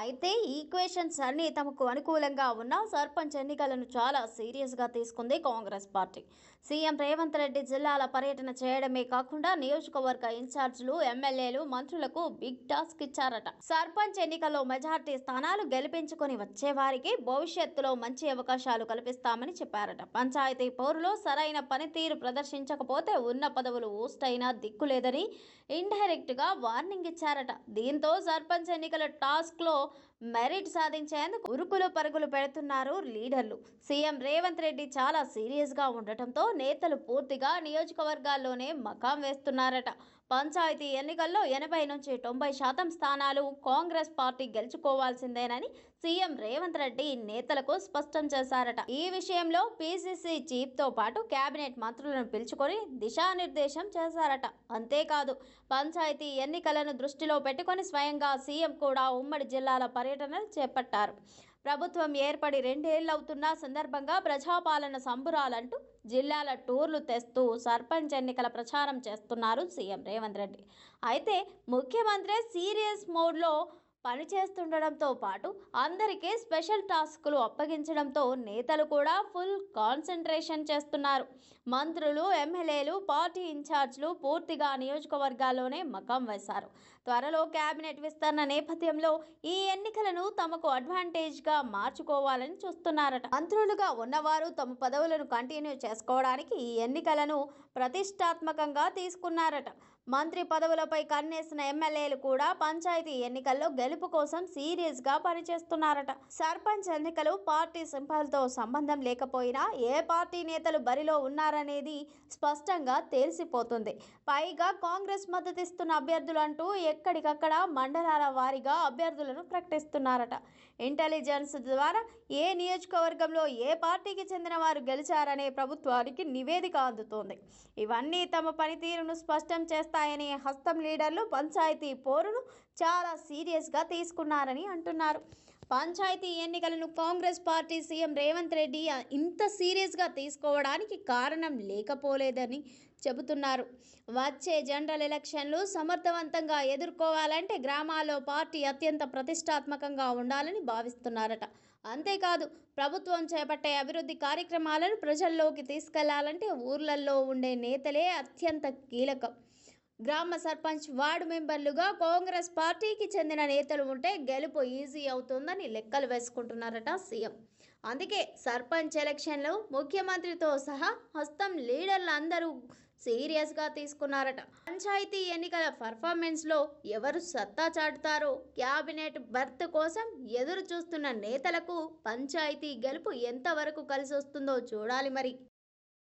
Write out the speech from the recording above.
అయితే ఈక్వేషన్స్ అన్నీ తమకు అనుకూలంగా ఉన్న సర్పంచ్ ఎన్నికలను చాలా సీరియస్గా తీసుకుంది కాంగ్రెస్ పార్టీ. సీఎం రేవంత్ రెడ్డి జిల్లాల పర్యటన చేయడమే కాకుండా నియోజకవర్గ ఇన్ఛార్జీలు ఎమ్మెల్యేలు మంత్రులకు బిగ్ టాస్క్ ఇచ్చారట. సర్పంచ్ ఎన్నికల్లో మెజార్టీ స్థానాలు గెలిపించుకొని వచ్చే వారికి భవిష్యత్తులో మంచి అవకాశాలు కల్పిస్తామని చెప్పారట. పంచాయతీ పౌరులో సరైన పనితీరు ప్రదర్శించకపోతే ఉన్న పదవులు ఊస్టైనా అయినా దిక్కులేదని ఇండైరెక్ట్గా వార్నింగ్ ఇచ్చారట. దీంతో సర్పంచ్ ఎన్నికల టాస్క్లో మెరిట్ సాధించేందుకు ఉరుకులు పరుగులు పెడుతున్నారు లీడర్లు. సీఎం రేవంత్ రెడ్డి చాలా సీరియస్గా ఉండటంతో నేతలు పూర్తిగా నియోజకవర్గాల్లోనే మకాం వేస్తున్నారట. పంచాయతీ ఎన్నికల్లో ఎనభై నుంచి తొంభై శాతం స్థానాలు కాంగ్రెస్ పార్టీ గెలుచుకోవాల్సిందేనని సీఎం రేవంత్ రెడ్డి నేతలకు స్పష్టం చేశారట. ఈ విషయంలో పీసీసీ చీఫ్తో పాటు కేబినెట్ మంత్రులను పిలుచుకొని దిశానిర్దేశం చేశారట. అంతేకాదు పంచాయతీ ఎన్నికలను దృష్టిలో పెట్టుకొని స్వయంగా సీఎం కూడా ఉమ్మడి జిల్లాల పర్యటనలు చేపట్టారు. ప్రభుత్వం ఏర్పడి రెండేళ్ళవుతున్న సందర్భంగా ప్రజాపాలన సంబురాలంటూ జిల్లాల టూర్లు తెస్తూ సర్పంచ్ ఎన్నికల ప్రచారం చేస్తున్నారు సీఎం రేవంత్ రెడ్డి. అయితే ముఖ్యమంత్రి సీరియస్ మోడ్లో పనిచేస్తుండడంతో పాటు అందరికీ స్పెషల్ టాస్కులు అప్పగించడంతో నేతలు కూడా ఫుల్ కాన్సన్ట్రేషన్ చేస్తున్నారు. మంత్రులు ఎమ్మెల్యేలు పార్టీ ఇన్ఛార్జ్లు పూర్తిగా నియోజకవర్గాల్లోనే మకం వేశారు. త్వరలో కేబినెట్ విస్తరణ నేపథ్యంలో ఈ ఎన్నికలను తమకు అడ్వాంటేజ్గా మార్చుకోవాలని చూస్తున్నారట. మంత్రులుగా ఉన్నవారు తమ పదవులను కంటిన్యూ చేసుకోవడానికి ఈ ఎన్నికలను ప్రతిష్టాత్మకంగా తీసుకున్నారట. మంత్రి పదవులపై కన్నేసిన ఎమ్మెల్యేలు కూడా పంచాయతీ ఎన్నికల్లో గెలుపు కోసం సీరియస్గా పనిచేస్తున్నారట. సర్పంచ్ ఎన్నికలు పార్టీ సింబల్తో సంబంధం లేకపోయినా ఏ పార్టీ నేతలు బరిలో ఉన్నారనేది స్పష్టంగా తెలిసిపోతుంది. పైగా కాంగ్రెస్ మద్దతిస్తున్న అభ్యర్థులంటూ ఎక్కడికక్కడ మండలాల వారీగా అభ్యర్థులను ప్రకటిస్తున్నారట. ఇంటెలిజెన్స్ ద్వారా ఏ నియోజకవర్గంలో ఏ పార్టీకి చెందిన వారు గెలిచారనే ప్రభుత్వానికి నివేదిక అందుతోంది. ఇవన్నీ తమ పనితీరును స్పష్టం చేస్తాయని హస్తం లీడర్లు పంచాయతీ పోరును చాలా సీరియస్గా తీసుకున్నారని అంటున్నారు. పంచాయతీ ఎన్నికలను కాంగ్రెస్ పార్టీ సీఎం రేవంత్ రెడ్డి ఇంత సీరియస్గా తీసుకోవడానికి కారణం లేకపోలేదని చెబుతున్నారు. వచ్చే జనరల్ ఎలక్షన్లు సమర్థవంతంగా ఎదుర్కోవాలంటే గ్రామాల్లో పార్టీ అత్యంత ప్రతిష్టాత్మకంగా ఉండాలని భావిస్తున్నారట. అంతేకాదు ప్రభుత్వం చేపట్టే అభివృద్ధి కార్యక్రమాలను ప్రజల్లోకి తీసుకెళ్ళాలంటే ఊర్లలో ఉండే నేతలే అత్యంత కీలకం. గ్రామ సర్పంచ్ వార్డు మెంబర్లుగా కాంగ్రెస్ పార్టీకి చెందిన నేతలు ఉంటే గెలుపు ఈజీ అవుతుందని లెక్కలు వేసుకుంటున్నారట సీఎం. అందుకే సర్పంచ్ ఎలక్షన్లో ముఖ్యమంత్రితో సహా హస్తం లీడర్లు అందరూ సీరియస్గా తీసుకున్నారట. పంచాయతీ ఎన్నికల పర్ఫార్మెన్స్లో ఎవరు సత్తా చాటుతారో క్యాబినెట్ బర్త్ కోసం ఎదురు చూస్తున్న నేతలకు పంచాయతీ గెలుపు ఎంతవరకు కలిసి వస్తుందో చూడాలి మరి.